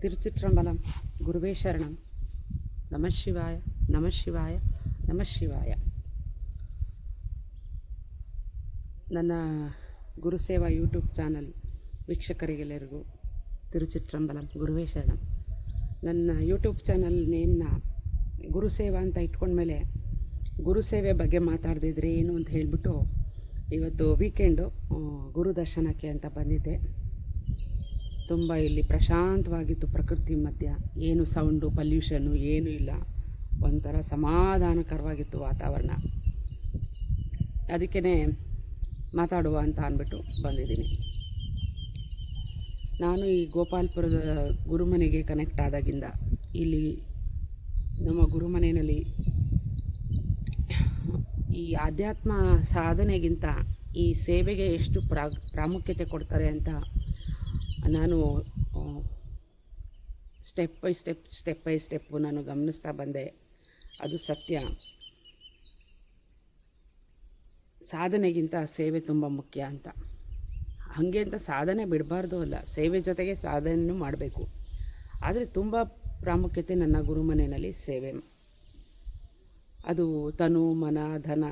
ತಿರುಚಿಟ್ರಂಬಲಂ ಗುರುವೇ ಶರಣಂ ನಮಃ ಶಿವಾಯ ನಮಃ ಶಿವಾಯ ಶಿವಾಯ ನನ್ನ ಗುರುಸೇವಾ ಯೂಟ್ಯೂಬ್ ಚಾನಲ್ ವೀಕ್ಷಕರಿಗೆಲ್ಲರಿಗೂ ತಿರುಚಿತ್ರಂಬಲಂ ಗುರುವೇ ಶರಣಂ. ನನ್ನ ಯೂಟ್ಯೂಬ್ ಚಾನಲ್ ನೇಮ್ನ ಗುರುಸೇವಾ ಅಂತ ಇಟ್ಕೊಂಡ್ಮೇಲೆ ಗುರುಸೇವೆ ಬಗ್ಗೆ ಮಾತಾಡ್ದಿದ್ರೆ ಏನು ಅಂತ ಹೇಳಿಬಿಟ್ಟು ಇವತ್ತು ವೀಕೆಂಡು ಗುರುದರ್ಶನಕ್ಕೆ ಅಂತ ಬಂದಿದ್ದೆ. ತುಂಬ ಇಲ್ಲಿ ಪ್ರಶಾಂತವಾಗಿತ್ತು ಪ್ರಕೃತಿ ಮಧ್ಯ. ಏನು ಸೌಂಡು ಪಲ್ಯೂಷನ್ನು ಏನೂ ಇಲ್ಲ. ಒಂಥರ ಸಮಾಧಾನಕರವಾಗಿತ್ತು ವಾತಾವರಣ. ಅದಕ್ಕೇ ಮಾತಾಡುವ ಅಂತ ಅಂದ್ಬಿಟ್ಟು ಬಂದಿದ್ದೀನಿ. ನಾನು ಈ ಗೋಪಾಲ್ಪುರದ ಗುರುಮನೆಗೆ ಕನೆಕ್ಟ್ ಆದಾಗಿಂದ ಇಲ್ಲಿ ನಮ್ಮ ಗುರುಮನೆಯಲ್ಲಿ ಈ ಆಧ್ಯಾತ್ಮ ಸಾಧನೆಗಿಂತ ಈ ಸೇವೆಗೆ ಎಷ್ಟು ಪ್ರಾ ಪ್ರಾಮುಖ್ಯತೆ ಕೊಡ್ತಾರೆ ಅಂತ ನಾನು step by step step by step ನಾನು ಗಮನಿಸ್ತಾ ಬಂದೆ. ಅದು ಸತ್ಯ. ಸಾಧನೆಗಿಂತ ಸೇವೆ ತುಂಬ ಮುಖ್ಯ ಅಂತ. ಹಾಗೆ ಅಂತ ಸಾಧನೆ ಬಿಡಬಾರ್ದು ಅಲ್ಲ, ಸೇವೆ ಜೊತೆಗೆ ಸಾಧನೆಯೂ ಮಾಡಬೇಕು. ಆದರೆ ತುಂಬ ಪ್ರಾಮುಖ್ಯತೆ ನನ್ನ ಗುರುಮನೆಯಲ್ಲಿ ಸೇವೆ. ಅದು ತನು, ಮನ, ಧನ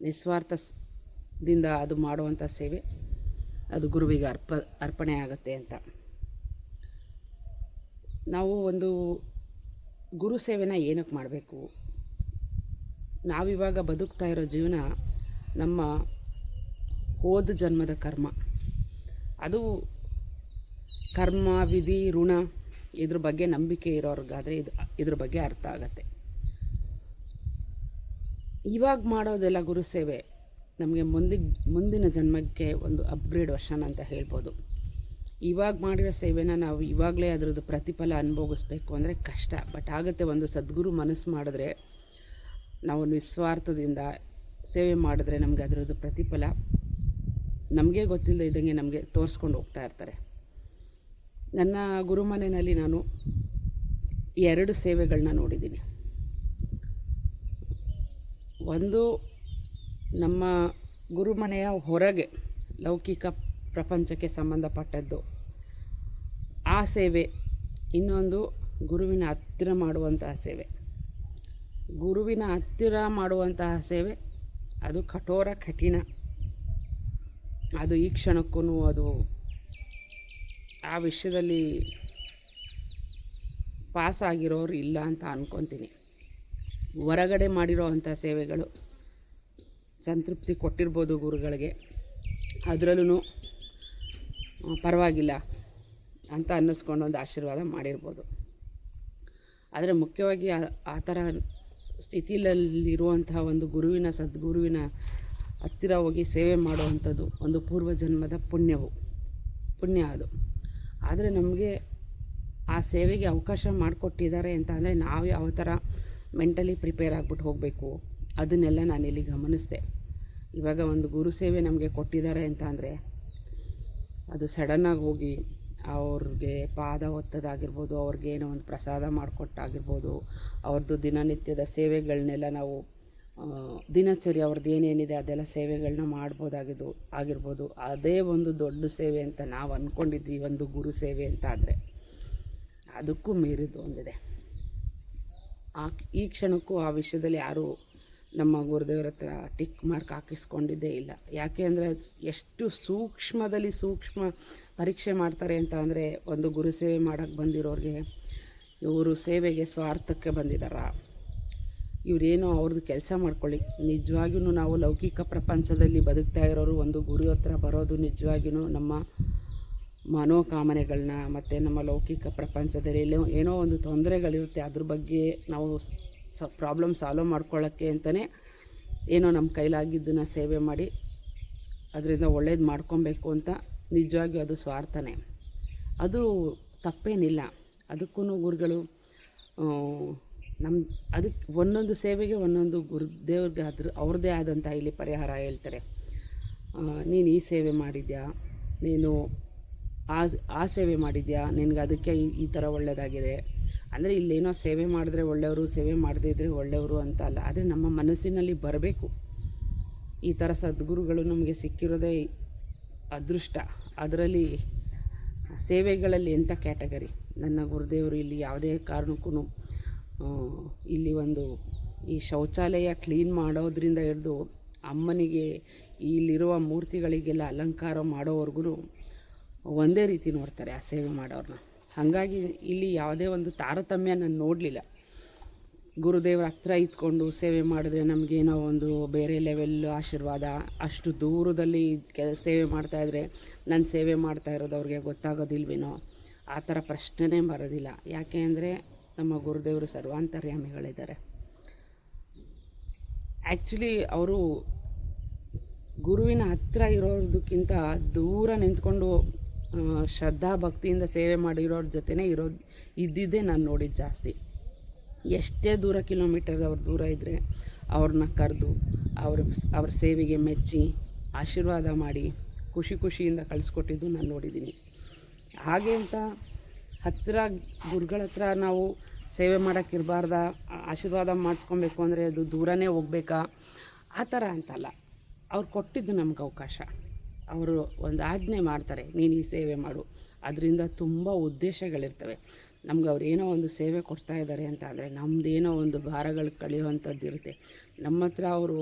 ನಿಸ್ವಾರ್ಥದಿಂದ ಅದು ಮಾಡುವಂಥ ಸೇವೆ. ಅದು ಗುರುವಿಗೆ ಅರ್ಪ, ಅರ್ಪಣೆ ಆಗುತ್ತೆ ಅಂತ. ನಾವು ಒಂದು ಗುರು ಸೇವೆನ ಏನಕ್ಕೆ ಮಾಡಬೇಕು? ನಾವಿವಾಗ ಬದುಕ್ತಾ ಇರೋ ಜೀವನ ನಮ್ಮ ಹೋದ ಜನ್ಮದ ಕರ್ಮ. ಅದು ಕರ್ಮ, ವಿಧಿ, ಋಣ ಇದ್ರ ಬಗ್ಗೆ ನಂಬಿಕೆ ಇರೋರ್ಗಾದರೆ ಇದು, ಇದ್ರ ಬಗ್ಗೆ ಅರ್ಥ ಆಗತ್ತೆ. ಇವಾಗ ಮಾಡೋದೆಲ್ಲ ಗುರು ಸೇವೆ. ನಮಗೆ ಮುಂದಿನ ಮುಂದಿನ ಜನ್ಮಕ್ಕೆ ಒಂದು ಅಪ್ಗ್ರೇಡ್ ವರ್ಷನ್ ಅಂತ ಹೇಳ್ಬೋದು. ಇವಾಗ ಮಾಡಿರೋ ಸೇವೆನ ನಾವು ಇವಾಗಲೇ ಅದರದ್ದು ಪ್ರತಿಫಲ ಅನುಭವಿಸ್ಬೇಕು ಅಂದರೆ ಕಷ್ಟ. ಬಟ್ ಆಗುತ್ತೆ ಒಂದು ಸದ್ಗುರು ಮನಸ್ಸು ಮಾಡಿದ್ರೆ, ನಾವು ನಿಸ್ವಾರ್ಥದಿಂದ ಸೇವೆ ಮಾಡಿದ್ರೆ ನಮಗೆ ಅದರದ್ದು ಪ್ರತಿಫಲ ನಮಗೆ ಗೊತ್ತಿಲ್ಲದೆ ಇದ್ದಂಗೆ ನಮಗೆ ತೋರಿಸ್ಕೊಂಡು ಹೋಗ್ತಾ ಇರ್ತಾರೆ. ನನ್ನ ಗುರುಮನೆಯಲ್ಲಿ ನಾನು ಎರಡು ಸೇವೆಗಳನ್ನ ನೋಡಿದ್ದೀನಿ. ಒಂದು ನಮ್ಮ ಗುರುಮನೆಯ ಹೊರಗೆ ಲೌಕಿಕ ಪ್ರಪಂಚಕ್ಕೆ ಸಂಬಂಧಪಟ್ಟದ್ದು. ಆ ಸೇವೆ, ಇನ್ನೊಂದು ಗುರುವಿನ ಹತ್ತಿರ ಮಾಡುವಂತಹ ಸೇವೆ. ಗುರುವಿನ ಹತ್ತಿರ ಮಾಡುವಂತಹ ಸೇವೆ, ಅದು ಕಠೋರ ಕಠಿಣ. ಅದು ಈ ಕ್ಷಣಕ್ಕೂ ಅದು ಆ ವಿಷಯದಲ್ಲಿ ಪಾಸ್ ಆಗಿರೋರು ಇಲ್ಲ ಅಂತ ಅಂದ್ಕೊತೀನಿ ಹೊರಗಡೆ ಮಾಡಿರೋ ಅಂಥ ಸೇವೆಗಳು ಸಂತೃಪ್ತಿ ಕೊಟ್ಟಿರ್ಬೋದು ಗುರುಗಳಿಗೆ. ಅದರಲ್ಲೂ ಪರವಾಗಿಲ್ಲ ಅಂತ ಅನ್ನಿಸ್ಕೊಂಡು ಒಂದು ಆಶೀರ್ವಾದ ಮಾಡಿರ್ಬೋದು. ಆದರೆ ಮುಖ್ಯವಾಗಿ ಆ ಥರ ಸ್ಥಿತಿಯಲ್ಲಿರುವಂತಹ ಒಂದು ಗುರುವಿನ, ಸದ್ಗುರುವಿನ ಹತ್ತಿರ ಹೋಗಿ ಸೇವೆ ಮಾಡುವಂಥದ್ದು ಒಂದು ಪೂರ್ವಜನ್ಮದ ಪುಣ್ಯವು. ಪುಣ್ಯ ಅದು. ಆದರೆ ನಮಗೆ ಆ ಸೇವೆಗೆ ಅವಕಾಶ ಮಾಡಿಕೊಟ್ಟಿದ್ದಾರೆ ಅಂತ ಅಂದರೆ ನಾವು ಯಾವ ಥರ ಮೆಂಟಲಿ ಪ್ರಿಪೇರ್ ಆಗಿಬಿಟ್ಟು ಹೋಗಬೇಕು, ಅದನ್ನೆಲ್ಲ ನಾನಿಲ್ಲಿ ಗಮನಿಸಿದೆ. ಇವಾಗ ಒಂದು ಗುರು ಸೇವೆ ನಮಗೆ ಕೊಟ್ಟಿದ್ದಾರೆ ಅಂತ ಅಂದರೆ ಅದು ಸಡನ್ನಾಗಿ ಹೋಗಿ ಅವ್ರಿಗೆ ಪಾದ ಒತ್ತದಾಗಿರ್ಬೋದು, ಅವ್ರಿಗೆ ಏನೋ ಒಂದು ಪ್ರಸಾದ ಮಾಡಿಕೊಟ್ಟಾಗಿರ್ಬೋದು ಅವ್ರದ್ದು ದಿನನಿತ್ಯದ ಸೇವೆಗಳನ್ನೆಲ್ಲ ನಾವು ದಿನಚರಿ ಅವ್ರದ್ದು ಏನೇನಿದೆ ಅದೆಲ್ಲ ಸೇವೆಗಳನ್ನ ಮಾಡ್ಬೋದಾಗಿದ್ದು, ಆಗಿರ್ಬೋದು. ಅದೇ ಒಂದು ದೊಡ್ಡ ಸೇವೆ ಅಂತ ನಾವು ಅಂದ್ಕೊಂಡಿದ್ವಿ ಒಂದು ಗುರು ಸೇವೆ ಅಂತ ಆದರೆ. ಅದಕ್ಕೂ ಮೀರಿದ್ದು ಒಂದಿದೆ. ಆ, ಈ ಕ್ಷಣಕ್ಕೂ ಆ ವಿಷಯದಲ್ಲಿ ಯಾರೂ ನಮ್ಮ ಗುರುದೇವ್ರ ಹತ್ರ ಟಿಕ್ ಮಾರ್ಕ್ ಹಾಕಿಸ್ಕೊಂಡಿದ್ದೇ ಇಲ್ಲ. ಯಾಕೆ ಅಂದರೆ ಎಷ್ಟು ಸೂಕ್ಷ್ಮದಲ್ಲಿ ಸೂಕ್ಷ್ಮ ಪರೀಕ್ಷೆ ಮಾಡ್ತಾರೆ ಅಂತ ಅಂದರೆ ಒಂದು ಗುರು ಸೇವೆ ಮಾಡೋಕ್ಕೆ ಬಂದಿರೋರಿಗೆ ಇವರು ಸೇವೆಗೆ ಸ್ವಾರ್ಥಕ್ಕೆ ಬಂದಿದ್ದಾರಾ ಇವರೇನೋ ಅವ್ರದ್ದು ಕೆಲಸ ಮಾಡ್ಕೊಳ್ಳಿ. ನಿಜವಾಗಿಯೂ ನಾವು ಲೌಕಿಕ ಪ್ರಪಂಚದಲ್ಲಿ ಬದುಕ್ತಾ ಇರೋರು ಒಂದು ಗುರು ಹತ್ರ ಬರೋದು ನಿಜವಾಗಿಯೂ ನಮ್ಮ ಮನೋಕಾಮನೆಗಳನ್ನ ಮತ್ತು ನಮ್ಮ ಲೌಕಿಕ ಪ್ರಪಂಚದಲ್ಲಿ ಏನೋ ಒಂದು ತೊಂದರೆಗಳಿರುತ್ತೆ. ಅದ್ರ ಬಗ್ಗೆ ನಾವು ಸ ಪ್ರಾಬ್ಲಮ್ ಸಾಲ್ವ್ ಮಾಡ್ಕೊಳ್ಳೋಕ್ಕೆ ಅಂತಲೇ ಏನೋ ನಮ್ಮ ಕೈಲಾಗಿದ್ದನ್ನು ಸೇವೆ ಮಾಡಿ ಅದರಿಂದ ಒಳ್ಳೇದು ಮಾಡ್ಕೊಬೇಕು ಅಂತ ನಿಜವಾಗಿಯೂ ಅದು ಸ್ವಾರ್ಥನೇ. ಅದು ತಪ್ಪೇನಿಲ್ಲ. ಅದಕ್ಕೂ ಗುರುಗಳು ನಮ್ಮ ಅದಕ್ಕೆ ಒಂದೊಂದು ಸೇವೆಗೆ ಒಂದೊಂದು ಗುರುದೇವ್ರಿಗೆ ಅದ್ರ ಅವ್ರದ್ದೇ ಆದಂಥ ಇಲ್ಲಿ ಪರಿಹಾರ ಹೇಳ್ತಾರೆ. ನೀನು ಈ ಸೇವೆ ಮಾಡಿದ್ಯಾ? ನೀನು ಆ ಆ ಸೇವೆ ಮಾಡಿದ್ಯಾ? ನಿನಗೆ ಅದಕ್ಕೆ ಈ ಈ ಥರ ಒಳ್ಳೆಯದಾಗಿದೆ ಅಂದರೆ ಇಲ್ಲೇನೋ ಸೇವೆ ಮಾಡಿದ್ರೆ ಒಳ್ಳೆಯವರು, ಸೇವೆ ಮಾಡದೇ ಇದ್ದರೆ ಒಳ್ಳೆಯವರು ಅಂತ ಅಲ್ಲ. ಆದರೆ ನಮ್ಮ ಮನಸ್ಸಿನಲ್ಲಿ ಬರಬೇಕು. ಈ ಥರ ಸದ್ಗುರುಗಳು ನಮಗೆ ಸಿಕ್ಕಿರೋದೇ ಅದೃಷ್ಟ. ಅದರಲ್ಲಿ ಸೇವೆಗಳಲ್ಲಿ ಎಂಥ ಕ್ಯಾಟಗರಿ? ನನ್ನ ಗುರುದೇವರು ಇಲ್ಲಿ ಯಾವುದೇ ಕಾರಣಕ್ಕೂ ಇಲ್ಲಿ ಒಂದು ಈ ಶೌಚಾಲಯ ಕ್ಲೀನ್ ಮಾಡೋದ್ರಿಂದ ಹಿಡಿದು ಅಮ್ಮನಿಗೆ ಇಲ್ಲಿರುವ ಮೂರ್ತಿಗಳಿಗೆಲ್ಲ ಅಲಂಕಾರ ಮಾಡೋವರೆಗೂ ಒಂದೇ ರೀತಿ ನೋಡ್ತಾರೆ ಆ ಸೇವೆ ಮಾಡೋರನ್ನ ಹಾಗಾಗಿ ಇಲ್ಲಿ ಯಾವುದೇ ಒಂದು ತಾರತಮ್ಯ ನಾನು ನೋಡಲಿಲ್ಲ. ಗುರುದೇವರ ಹತ್ರ ಇದ್ಕೊಂಡು ಸೇವೆ ಮಾಡಿದ್ರೆ ನಮಗೇನೋ ಒಂದು ಬೇರೆ ಲೆವೆಲ್ ಆಶೀರ್ವಾದ, ಅಷ್ಟು ದೂರದಲ್ಲಿ ಕೆಲ, ಸೇವೆ ಮಾಡ್ತಾಯಿದ್ರೆ ನಾನು ಸೇವೆ ಮಾಡ್ತಾ ಇರೋದು ಅವ್ರಿಗೆ ಗೊತ್ತಾಗೋದಿಲ್ವೇನೋ? ಆ ಥರ ಪ್ರಶ್ನೆನೇ ಬರೋದಿಲ್ಲ. ಯಾಕೆ ಅಂದರೆ ನಮ್ಮ ಗುರುದೇವರು ಸರ್ವಾಂತರ್ಯಾಮಿಗಳಿದ್ದಾರೆ. ಆ್ಯಕ್ಚುಲಿ ಅವರು ಗುರುವಿನ ಹತ್ರ ಇರೋದಕ್ಕಿಂತ ದೂರ ನಿಂತ್ಕೊಂಡು ಶ್ರದ್ಧಾ ಭಕ್ತಿಯಿಂದ ಸೇವೆ ಮಾಡಿರೋರ ಜೊತೆನೇ ಇರೋ, ಇದ್ದಿದ್ದೇ ನಾನು ನೋಡಿದ್ದು ಜಾಸ್ತಿ. ಎಷ್ಟೇ ದೂರ ಕಿಲೋಮೀಟರ್ ಅವ್ರು ದೂರ ಇದ್ದರೆ ಅವ್ರನ್ನ ಕರೆದು, ಅವ್ರ ಅವ್ರ ಸೇವೆಗೆ ಮೆಚ್ಚಿ, ಆಶೀರ್ವಾದ ಮಾಡಿ, ಖುಷಿ ಖುಷಿಯಿಂದ ಕಳಿಸ್ಕೊಟ್ಟಿದ್ದು ನಾನು ನೋಡಿದ್ದೀನಿ ಹಾಗೆ ಅಂತ ಹತ್ತಿರ ಗುರುಗಳ ಹತ್ರ ನಾವು ಸೇವೆ ಮಾಡೋಕ್ಕಿರಬಾರ್ದ ಆಶೀರ್ವಾದ ಮಾಡಿಸ್ಕೊಬೇಕು ಅಂದರೆ ಅದು ದೂರನೇ ಹೋಗ್ಬೇಕಾ? ಆ ಥರ ಅಂತಲ್ಲ. ಅವ್ರು ಕೊಟ್ಟಿದ್ದು ನಮ್ಗೆ ಅವಕಾಶ. ಅವರು ಒಂದು ಆಜ್ಞೆ ಮಾಡ್ತಾರೆ, ನೀನು ಈ ಸೇವೆ ಮಾಡು. ಅದರಿಂದ ತುಂಬ ಉದ್ದೇಶಗಳಿರ್ತವೆ. ನಮ್ಗೆ ಅವ್ರು ಏನೋ ಒಂದು ಸೇವೆ ಕೊಡ್ತಾ ಇದ್ದಾರೆ ಅಂತ ಅಂದರೆ ನಮ್ಮದೇನೋ ಒಂದು ಭಾರಗಳು ಕಳೆಯುವಂಥದ್ದು ಇರುತ್ತೆ ನಮ್ಮ ಹತ್ರ ಅವರು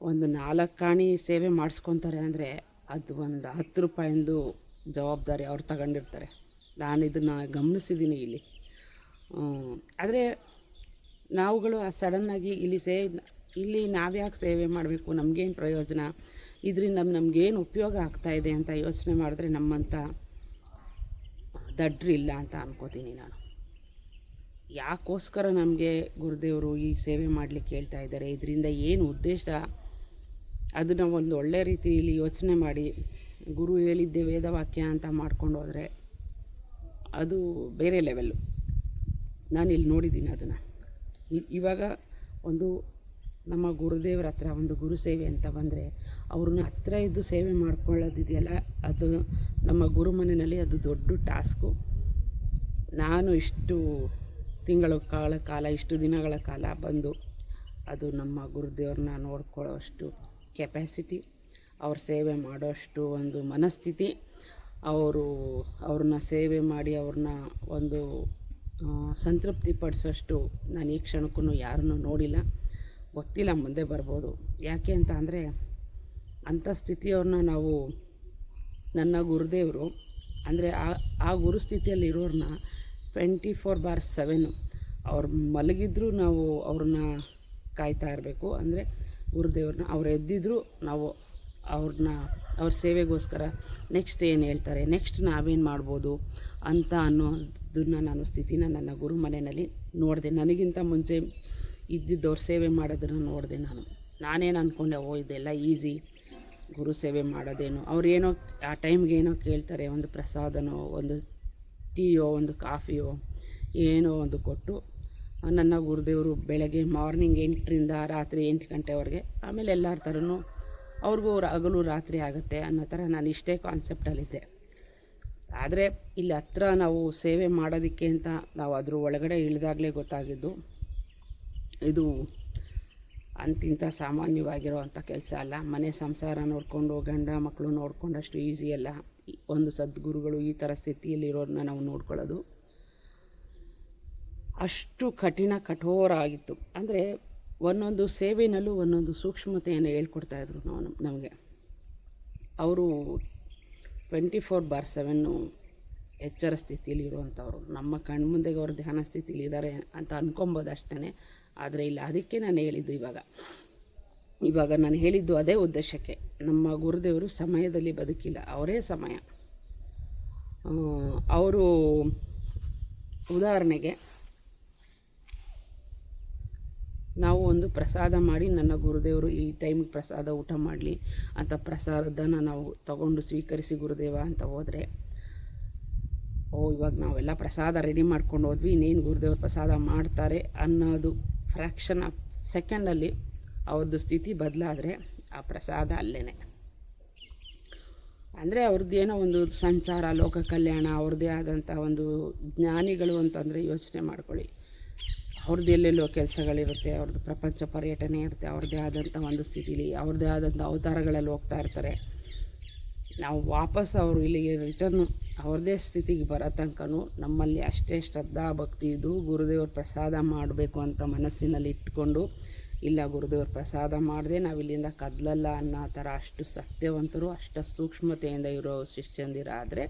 ಒಂದು ನಾಲ್ಕು ಕಾಣಿ ಸೇವೆ ಮಾಡಿಸ್ಕೊತಾರೆ ಅಂದರೆ ಅದು ಒಂದು ಹತ್ತು ರೂಪಾಯಿಂದು ಜವಾಬ್ದಾರಿ ಅವ್ರು ತಗೊಂಡಿರ್ತಾರೆ. ನಾನು ಇದನ್ನು ಗಮನಿಸಿದ್ದೀನಿ ಇಲ್ಲಿ. ಆದರೆ ನಾವುಗಳು ಸಡನ್ನಾಗಿ ಇಲ್ಲಿ ಸೇವೆ ಇಲ್ಲಿ ನಾವ್ಯಾಕೆ ಸೇವೆ ಮಾಡಬೇಕು, ನಮಗೇನು ಪ್ರಯೋಜನ? ಇದರಿಂದ ನಮಗೇನು ಉಪಯೋಗ ಆಗ್ತಾ ಇದೆ ಅಂತ ಯೋಚನೆ ಮಾಡಿದ್ರೆ ನಮ್ಮಂಥ ದಡ್ರಿಲ್ಲ ಅಂತ ಅನ್ಕೋತೀನಿ ನಾನು. ಯಾಕೋಸ್ಕರ ನಮಗೆ ಗುರುದೇವರು ಈ ಸೇವೆ ಮಾಡಲಿಕ್ಕೆ ಹೇಳ್ತಾ ಇದ್ದಾರೆ? ಇದರಿಂದ ಏನು ಉದ್ದೇಶ? ಅದನ್ನು ಒಂದು ಒಳ್ಳೆ ರೀತಿಯಲ್ಲಿ ಯೋಚನೆ ಮಾಡಿ, ಗುರು ಹೇಳಿದ್ದೆ ವೇದವಾಕ್ಯ ಅಂತ ಮಾಡ್ಕೊಂಡು ಹೋದರೆ ಅದು ಬೇರೆ ಲೆವೆಲ್ಲು ನಾನು ಇಲ್ಲಿ ನೋಡಿದ್ದೀನಿ ಅದನ್ನು. ಇವಾಗ ಒಂದು ನಮ್ಮ ಗುರುದೇವರ ಹತ್ರ ಒಂದು ಗುರು ಸೇವೆ ಅಂತ ಬಂದರೆ ಅವ್ರನ್ನ ಹತ್ರ ಇದ್ದು ಸೇವೆ ಮಾಡ್ಕೊಳ್ಳೋದಿದೆಯಲ್ಲ, ಅದು ನಮ್ಮ ಗುರು ಮನೆಯಲ್ಲಿ ಅದು ದೊಡ್ಡ ಟಾಸ್ಕು. ನಾನು ಇಷ್ಟು ತಿಂಗಳ ಕಾಲ ಕಾಲ, ಇಷ್ಟು ದಿನಗಳ ಕಾಲ ಬಂದು ಅದು ನಮ್ಮ ಗುರುದೇವ್ರನ್ನ ನೋಡ್ಕೊಳ್ಳೋ ಅಷ್ಟು ಕೆಪ್ಯಾಸಿಟಿ ಅವ್ರ ಸೇವೆ ಮಾಡೋಷ್ಟು ಒಂದು ಮನಸ್ಥಿತಿ, ಅವರು ಅವ್ರನ್ನ ಸೇವೆ ಮಾಡಿ ಅವ್ರನ್ನ ಒಂದು ಸಂತೃಪ್ತಿ ಪಡಿಸೋಷ್ಟು ನಾನು ಈ ಕ್ಷಣಕ್ಕೂ ಯಾರನ್ನೂ ನೋಡಿಲ್ಲ. ಗೊತ್ತಿಲ್ಲ ಮುಂದೆ ಬರ್ಬೋದು. ಯಾಕೆ ಅಂತ ಅಂದರೆ ಅಂಥ ಸ್ಥಿತಿಯವ್ರನ್ನ ನಾವು ನನ್ನ ಗುರುದೇವರು, ಅಂದರೆ ಆ ಆ ಗುರು ಸ್ಥಿತಿಯಲ್ಲಿ ಇರೋರನ್ನ ಟ್ವೆಂಟಿ ಫೋರ್ ಬಾರ್ ಸೆವೆನ್ ಅವ್ರು ಮಲಗಿದ್ರೂ ನಾವು ಅವ್ರನ್ನ ಕಾಯ್ತಾ ಇರಬೇಕು. ಅಂದರೆ ಗುರುದೇವ್ರನ್ನ ಅವ್ರು ಎದ್ದಿದ್ರು ನಾವು ಅವ್ರನ್ನ ಅವ್ರ ಸೇವೆಗೋಸ್ಕರ ನೆಕ್ಸ್ಟ್ ಏನು ಹೇಳ್ತಾರೆ ನೆಕ್ಸ್ಟ್ ನಾವೇನು ಮಾಡ್ಬೋದು ಅಂತ ಅನ್ನೋದನ್ನ ನಾನು ಸ್ಥಿತಿನ ನನ್ನ ಗುರು ಮನೆಯಲ್ಲಿ ನೋಡಿದೆ. ನನಗಿಂತ ಮುಂಚೆ ಇದ್ದಿದ್ದವ್ರ ಸೇವೆ ಮಾಡೋದನ್ನು ನೋಡಿದೆ ನಾನು. ನಾನೇನು ಅಂದ್ಕೊಂಡೆ ಓ, ಇದೆಲ್ಲ ಈಸಿ, ಗುರು ಸೇವೆ ಮಾಡೋದೇನು. ಅವ್ರೇನೋ ಆ ಟೈಮ್ಗೆ ಏನೋ ಕೇಳ್ತಾರೆ, ಒಂದು ಪ್ರಸಾದನೋ, ಒಂದು ಟೀಯೋ, ಒಂದು ಕಾಫಿಯೋ, ಏನೋ ಒಂದು ಕೊಟ್ಟು, ನನ್ನ ಗುರುದೇವರು ಬೆಳಗ್ಗೆ ಮಾರ್ನಿಂಗ್ ಎಂಟರಿಂದ ರಾತ್ರಿ ಎಂಟು ಗಂಟೆವರೆಗೆ, ಆಮೇಲೆ ಎಲ್ಲರ ಥರನೂ ಅವ್ರಿಗೂ ಹಗಲು ರಾತ್ರಿ ಆಗುತ್ತೆ ಅನ್ನೋ ಥರ ನಾನು ಇಷ್ಟೇ ಕಾನ್ಸೆಪ್ಟಲ್ಲಿದ್ದೆ. ಆದರೆ, ಇಲ್ಲಿ ಹತ್ರ ನಾವು ಸೇವೆ ಮಾಡೋದಕ್ಕೆ ಅಂತ ನಾವು ಅದ್ರ ಒಳಗಡೆ ಇಳಿದಾಗಲೇ ಗೊತ್ತಾಗಿದ್ದು ಇದು ಅಂತಿಂಥ ಸಾಮಾನ್ಯವಾಗಿರುವಂಥ ಕೆಲಸ ಅಲ್ಲ. ಮನೆ ಸಂಸಾರ ನೋಡಿಕೊಂಡು, ಗಂಡ ಮಕ್ಕಳು ನೋಡ್ಕೊಂಡಷ್ಟು ಈಸಿ ಅಲ್ಲ. ಒಂದು ಸದ್ಗುರುಗಳು ಈ ಥರ ಸ್ಥಿತಿಯಲ್ಲಿರೋರನ್ನ ನಾವು ನೋಡ್ಕೊಳ್ಳೋದು. ಅಷ್ಟು ಕಠಿಣ ಕಠೋರ ಆಗಿತ್ತು ಅಂದರೆ ಒಂದೊಂದು ಸೇವೆಯಲ್ಲೂ ಒಂದೊಂದು ಸೂಕ್ಷ್ಮತೆಯನ್ನು ಹೇಳ್ಕೊಡ್ತಾಯಿದ್ರು ನಾವು ನಮಗೆ. ಅವರು ಟ್ವೆಂಟಿ ಫೋರ್ ಬಾರ್ ಸೆವೆನ್ನು ಎಚ್ಚರ ಸ್ಥಿತಿಯಲ್ಲಿ ಇರುವಂಥವ್ರು ನಮ್ಮ ಕಣ್ಮುಂದೆಗೆ ಅವರು ಧ್ಯಾನ ಸ್ಥಿತಿಯಲ್ಲಿ ಇದ್ದಾರೆ ಅಂತ ಅನ್ಕೊಬೋದು ಅಷ್ಟೇ ಆದರೆ ಇಲ್ಲ, ಅದಕ್ಕೆ ನಾನು ಹೇಳಿದ್ದು ಇವಾಗ. ಇವಾಗ ನಾನು ಹೇಳಿದ್ದು ಅದೇ ಉದ್ದೇಶಕ್ಕೆ. ನಮ್ಮ ಗುರುದೇವರು ಸಮಯದಲ್ಲಿ ಬದುಕಿಲ್ಲ, ಅವರೇ ಸಮಯ. ಅವರು ಉದಾಹರಣೆಗೆ, ನಾವು ಒಂದು ಪ್ರಸಾದ ಮಾಡಿ ನನ್ನ ಗುರುದೇವರು ಈ ಟೈಮಿಗೆ ಪ್ರಸಾದ ಊಟ ಮಾಡಲಿ, ಅಂತ ಪ್ರಸಾದನ ನಾವು ತಗೊಂಡು ಸ್ವೀಕರಿಸಿ ಗುರುದೇವ ಅಂತ ಹೋದರೆ, ಓ, ಇವಾಗ ನಾವೆಲ್ಲ ಪ್ರಸಾದ ರೆಡಿ ಮಾಡ್ಕೊಂಡು ಹೋದ್ವಿ, ಇನ್ನೇನು ಗುರುದೇವರು ಪ್ರಸಾದ ಮಾಡ್ತಾರೆ ಅನ್ನೋದು ಫ್ರ್ಯಾಕ್ಷನ್ ಆಫ್ ಸೆಕೆಂಡಲ್ಲಿ ಅವ್ರದ್ದು ಸ್ಥಿತಿ ಬದಲಾದರೆ ಆ ಪ್ರಸಾದ ಅಲ್ಲೇ ಅಂದರೆ ಅವ್ರದ್ದು ಏನೋ ಒಂದು ಸಂಚಾರ, ಲೋಕ ಕಲ್ಯಾಣ ಅವ್ರದ್ದೇ ಆದಂಥ ಒಂದು ಜ್ಞಾನಿಗಳು ಅಂತಂದರೆ ಯೋಚನೆ ಮಾಡ್ಕೊಳ್ಳಿ. ಅವ್ರದ್ದು ಎಲ್ಲೆಲ್ಲೋ ಕೆಲಸಗಳಿರುತ್ತೆ ಅವ್ರದ್ದು ಪ್ರಪಂಚ ಪರ್ಯಟನೆ ಇರುತ್ತೆ ಅವ್ರದ್ದೇ ಆದಂಥ ಒಂದು ಸ್ಥಿತಿಲಿ ಅವ್ರದ್ದೇ ಆದಂಥ ಅವತಾರಗಳಲ್ಲಿ ಹೋಗ್ತಾ ಇರ್ತಾರೆ. ನಾವು ವಾಪಸ್ ಅವರು ಇಲ್ಲಿಗೆ ರಿಟರ್ನು ಅವ್ರದ್ದೇ ಸ್ಥಿತಿಗೆ ಬರೋ ತನಕನೂ ನಮ್ಮಲ್ಲಿ ಅಷ್ಟೇ ಶ್ರದ್ಧಾ ಭಕ್ತಿ ಇದು ಗುರುದೇವ್ರ ಪ್ರಸಾದ ಮಾಡಬೇಕು ಅಂತ ಮನಸ್ಸಿನಲ್ಲಿ ಇಟ್ಕೊಂಡು ಇಲ್ಲ ಗುರುದೇವ್ರ ಪ್ರಸಾದ ಮಾಡದೆ ನಾವು ಇಲ್ಲಿಂದ ಕದಲಲ್ಲ ಅನ್ನೋ ಥರ ಅಷ್ಟು ಸತ್ಯವಂತರು, ಅಷ್ಟು ಸೂಕ್ಷ್ಮತೆಯಿಂದ ಇರೋ ಶಿಷ್ಯಂದಿರಾದರೆ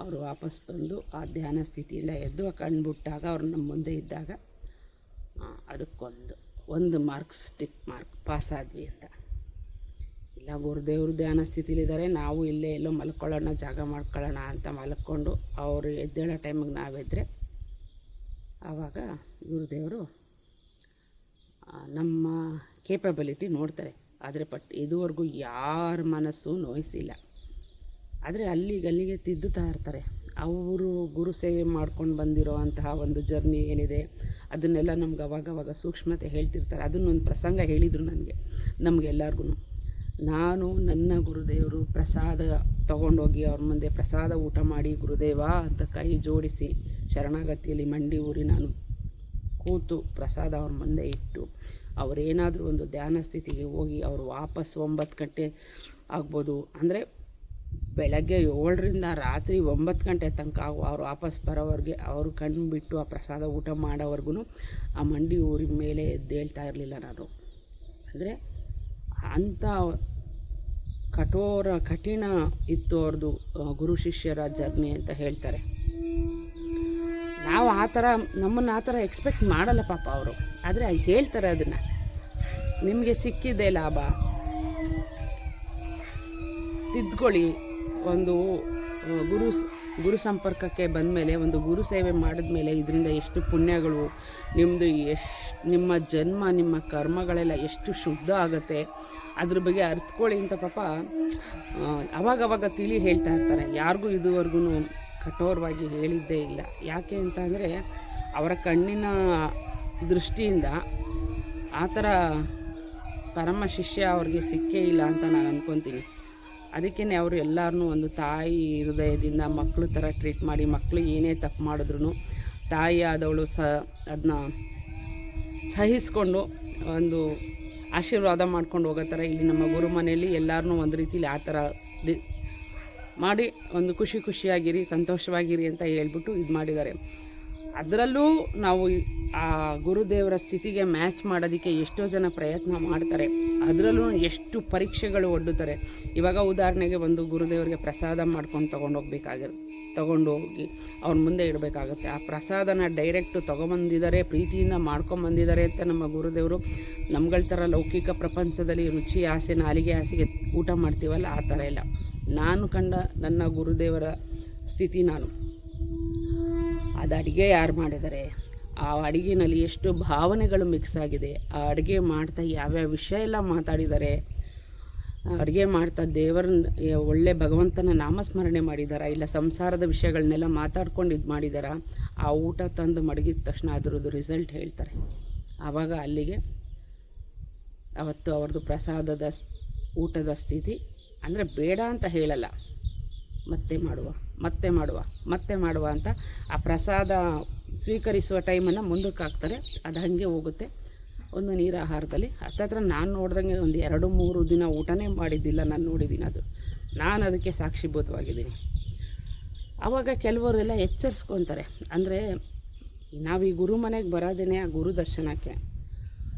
ಅವರು ವಾಪಸ್ ಬಂದು ಆ ಧ್ಯಾನ ಸ್ಥಿತಿಯಿಂದ ಎದ್ದು ಕಣ್ಬಿಟ್ಟಾಗ ಅವ್ರು ನಮ್ಮ ಮುಂದೆ ಇದ್ದಾಗ ಅದಕ್ಕೊಂದು, ಒಂದು ಮಾರ್ಕ್ಸ್ ಟಿಕ್ ಮಾರ್ಕ್ ಪಾಸ್ ಆದ್ವಿ ಅಂತ. ಇಲ್ಲ ಗುರುದೇವರು ಧ್ಯಾನ ಸ್ಥಿತಿಲಿದ್ದಾರೆ ನಾವು ಇಲ್ಲೇ ಎಲ್ಲೋ ಮಲ್ಕೊಳ್ಳೋಣ, ಜಾಗ ಮಾಡ್ಕೊಳ್ಳೋಣ ಅಂತ ಮಲ್ಕೊಂಡು ಅವರು ಎದ್ದೇಳೋ ಟೈಮಿಗೆ ನಾವೆದ್ದರೆ ಆವಾಗ ಗುರುದೇವರು ನಮ್ಮ ಕೇಪಬಿಲಿಟಿ ನೋಡ್ತಾರೆ. ಆದರೆ ಬಟ್ ಇದುವರೆಗೂ ಯಾರ ಮನಸ್ಸು ನೋಯಿಸಿಲ್ಲ. ಆದರೆ ಅಲ್ಲಿಗೆ ಅಲ್ಲಿಗೆ ತಿದ್ದುತ್ತಾ ಇರ್ತಾರೆ. ಅವರು ಗುರು ಸೇವೆ ಮಾಡ್ಕೊಂಡು ಬಂದಿರೋ ಅಂತಹ ಒಂದು ಜರ್ನಿ ಏನಿದೆ, ಅದನ್ನೆಲ್ಲ ನಮ್ಗೆ ಅವಾಗವಾಗ ಸೂಕ್ಷ್ಮತೆ ಹೇಳ್ತಿರ್ತಾರೆ. ಅದನ್ನೊಂದು ಪ್ರಸಂಗ ಹೇಳಿದರು ನನಗೆ ನಮಗೆಲ್ಲರಿಗೂ ನಾನು ನನ್ನ ಗುರುದೇವರು ಪ್ರಸಾದ ತಗೊಂಡೋಗಿ ಅವ್ರ ಮುಂದೆ ಪ್ರಸಾದ ಊಟ ಮಾಡಿ, ಗುರುದೇವ, ಅಂತ ಕೈ ಜೋಡಿಸಿ ಶರಣಾಗತಿಯಲ್ಲಿ ಮಂಡಿ ಊರಿ ನಾನು ಕೂತು ಪ್ರಸಾದ ಅವ್ರ ಮುಂದೆ ಇಟ್ಟು ಅವರೇನಾದರೂ ಒಂದು ಧ್ಯಾನ ಸ್ಥಿತಿಗೆ ಹೋಗಿ ಅವರು ವಾಪಸ್ ಒಂಬತ್ತು ಗಂಟೆ ಆಗ್ಬೋದು. ಅಂದರೆ ಬೆಳಗ್ಗೆ ಏಳರಿಂದ ರಾತ್ರಿ ಒಂಬತ್ತು ಗಂಟೆ ತನಕ ಆಗುವ ಅವ್ರು ವಾಪಸ್ ಬರೋವರೆಗೆ ಅವರು ಕಣ್ಣು ಬಿಟ್ಟು ಆ ಪ್ರಸಾದ ಊಟ ಮಾಡೋವರೆಗೂ ಆ ಮಂಡಿ ಊರಿನ ಮೇಲೆ ಎದ್ದೇಳ್ತಾ ಇರಲಿಲ್ಲ ನಾನು. ಅಂದರೆ ಅಂಥ ಕಠೋರ ಕಠಿಣ ಇತ್ತು ಅವ್ರದ್ದು ಗುರು ಶಿಷ್ಯರ ಜರ್ನಿ ಅಂತ ಹೇಳ್ತಾರೆ. ನಾವು ಆ ಥರ, ನಮ್ಮನ್ನು ಆ ಥರ ಎಕ್ಸ್ಪೆಕ್ಟ್ ಮಾಡಲ್ಲ ಪಾಪ ಅವರು. ಆದರೆ ಹೇಳ್ತಾರೆ ಅದನ್ನು. ನಿಮಗೆ ಸಿಕ್ಕಿದೆ ಲಾಭ. ತಿದ್ಕೊಳ್ಳಿ. ಒಂದು ಗುರು ಗುರು ಸಂಪರ್ಕಕ್ಕೆ ಬಂದಮೇಲೆ, ಒಂದು ಗುರು ಸೇವೆ ಮಾಡಿದ್ಮೇಲೆ ಇದರಿಂದ ಎಷ್ಟು ಪುಣ್ಯಗಳು ನಿಮ್ಮದು ಎಷ್ಟು, ನಿಮ್ಮ ಜನ್ಮ, ನಿಮ್ಮ ಕರ್ಮಗಳೆಲ್ಲ ಎಷ್ಟು ಶುದ್ಧ ಆಗುತ್ತೆ, ಅದ್ರ ಬಗ್ಗೆ ಅರ್ಥಕೊಳ್ಳಿ ಅಂತ ಪಾಪ ಅವಾಗವಾಗ ತಿಳಿ ಹೇಳ್ತಾ ಇರ್ತಾರೆ. ಯಾರಿಗೂ ಇದುವರೆಗೂ ಕಠೋರವಾಗಿ ಹೇಳಿದ್ದೇ ಇಲ್ಲ. ಯಾಕೆ ಅಂತ ಅಂದರೆ, ಅವರ ಕಣ್ಣಿನ ದೃಷ್ಟಿಯಿಂದ ಆ ಥರ ಪರಮ ಶಿಷ್ಯ ಅವ್ರಿಗೆ ಸಿಕ್ಕೇ ಇಲ್ಲ ಅಂತ ನಾನು ಅನ್ಕೊತೀನಿ. ಅದಕ್ಕೇ ಅವರು ಎಲ್ಲರನ್ನೂ ಒಂದು ತಾಯಿ ಹೃದಯದಿಂದ ಮಕ್ಕಳು ಥರ ಟ್ರೀಟ್ ಮಾಡಿ ಮಕ್ಕಳು ಏನೇ ತಪ್ಪು ಮಾಡಿದ್ರು ತಾಯಿ ಆದವಳು ಸ ಅದನ್ನ ಸಹಿಸ್ಕೊಂಡು ಒಂದು ಆಶೀರ್ವಾದ ಮಾಡ್ಕೊಂಡು ಹೋಗೋ ಥರ ಇಲ್ಲಿ ನಮ್ಮ ಗುರು ಮನೆಯಲ್ಲಿ ಎಲ್ಲರನ್ನೂ ಒಂದು ರೀತಿಲಿ ಆ ಥರ ದಿ- ಮಾಡಿ ಒಂದು ಖುಷಿ ಖುಷಿಯಾಗಿರಿ, ಸಂತೋಷವಾಗಿರಿ ಅಂತ ಹೇಳ್ಬಿಟ್ಟು ಇದು ಮಾಡಿದ್ದಾರೆ. ಅದರಲ್ಲೂ ನಾವು ಆ ಗುರುದೇವರ ಸ್ಥಿತಿಗೆ ಮ್ಯಾಚ್ ಮಾಡೋದಕ್ಕೆ ಎಷ್ಟೋ ಜನ ಪ್ರಯತ್ನ ಮಾಡ್ತಾರೆ. ಅದರಲ್ಲೂ ಎಷ್ಟು ಪರೀಕ್ಷೆಗಳು ಒಡ್ಡುತ್ತಾರೆ. ಇವಾಗ ಉದಾಹರಣೆಗೆ ಒಂದು ಗುರುದೇವರಿಗೆ ಪ್ರಸಾದ ಮಾಡ್ಕೊಂಡು ತೊಗೊಂಡೋಗ್ಬೇಕಾಗಿರ್ ತೊಗೊಂಡೋಗಿ ಅವ್ರ ಮುಂದೆ ಇಡಬೇಕಾಗುತ್ತೆ. ಆ ಪ್ರಸಾದನ ಡೈರೆಕ್ಟು ತೊಗೊಂಬಂದಿದ್ದಾರೆ ಪ್ರೀತಿಯಿಂದ ಮಾಡ್ಕೊಂಬಂದಿದ್ದಾರೆ ಅಂತ ನಮ್ಮ ಗುರುದೇವರು ನಮ್ಗಳ ಥರ ಲೌಕಿಕ ಪ್ರಪಂಚದಲ್ಲಿ ರುಚಿ, ಆಸೆ, ನಾಲಿಗೆ ಆಸೆಗೆ ಊಟ ಮಾಡ್ತೀವಲ್ಲ, ಆ ಥರ ಇಲ್ಲ. ನಾನು ಕಂಡ ನನ್ನ ಗುರುದೇವರ ಸ್ಥಿತಿ ನಾನು. ಅದು ಅಡುಗೆ ಯಾರು ಮಾಡಿದ್ದಾರೆ ಆ ಅಡುಗೆನಲ್ಲಿ ಎಷ್ಟು ಭಾವನೆಗಳು ಮಿಕ್ಸ್ ಆಗಿದೆ. ಆ ಅಡುಗೆ ಮಾಡ್ತಾ ಯಾವ್ಯಾವ ವಿಷಯ ಎಲ್ಲ ಮಾತಾಡಿದ್ದಾರೆ ಅಡುಗೆ ಮಾಡ್ತಾ ದೇವರನ್ನ ಒಳ್ಳೆ ಭಗವಂತನ ನಾಮಸ್ಮರಣೆ ಮಾಡಿದಾರ? ಇಲ್ಲ ಸಂಸಾರದ ವಿಷಯಗಳನ್ನೆಲ್ಲ ಮಾತಾಡ್ಕೊಂಡು ಇದು ಮಾಡಿದಾರ? ಆ ಊಟ ತಂದು ಮಡಗಿದ ತಕ್ಷಣ ಅದರದ್ದು ರಿಸಲ್ಟ್ ಹೇಳ್ತಾರೆ. ಆವಾಗ ಅಲ್ಲಿಗೆ ಅವತ್ತು ಅವ್ರದ್ದು ಪ್ರಸಾದದ ಊಟದ ಸ್ಥಿತಿ ಅಂದರೆ ಬೇಡ ಅಂತ ಹೇಳಲ್ಲ. ಮತ್ತೆ ಮಾಡುವ. ಮತ್ತೆ ಮಾಡುವ ಮತ್ತೆ ಮಾಡುವ ಅಂತ ಆ ಪ್ರಸಾದ ಸ್ವೀಕರಿಸುವ ಟೈಮನ್ನು ಮುಂದಕ್ಕೆ ಹಾಕ್ತಾರೆ ಅದು ಹಾಗೆ ಹೋಗುತ್ತೆ ಒಂದು ನೀರಾಹಾರದಲ್ಲಿ. ಹತ್ತತ್ರ ನಾನು ನೋಡ್ದಂಗೆ ಒಂದು ಎರಡು ಮೂರು ದಿನ ಊಟನೇ ಮಾಡಿದ್ದಿಲ್ಲ ನಾನು ನೋಡಿದ್ದೀನಿ ಅದು. ನಾನು ಅದಕ್ಕೆ ಸಾಕ್ಷಿಭೂತವಾಗಿದ್ದೀನಿ. ಆವಾಗ ಕೆಲವರೆಲ್ಲ ಎಚ್ಚರಿಸ್ಕೊತಾರೆ. ಅಂದರೆ ನಾವು ಈ ಗುರು ಮನೆಗೆ ಬರೋದೇ ಆ ಗುರು ದರ್ಶನಕ್ಕೆ.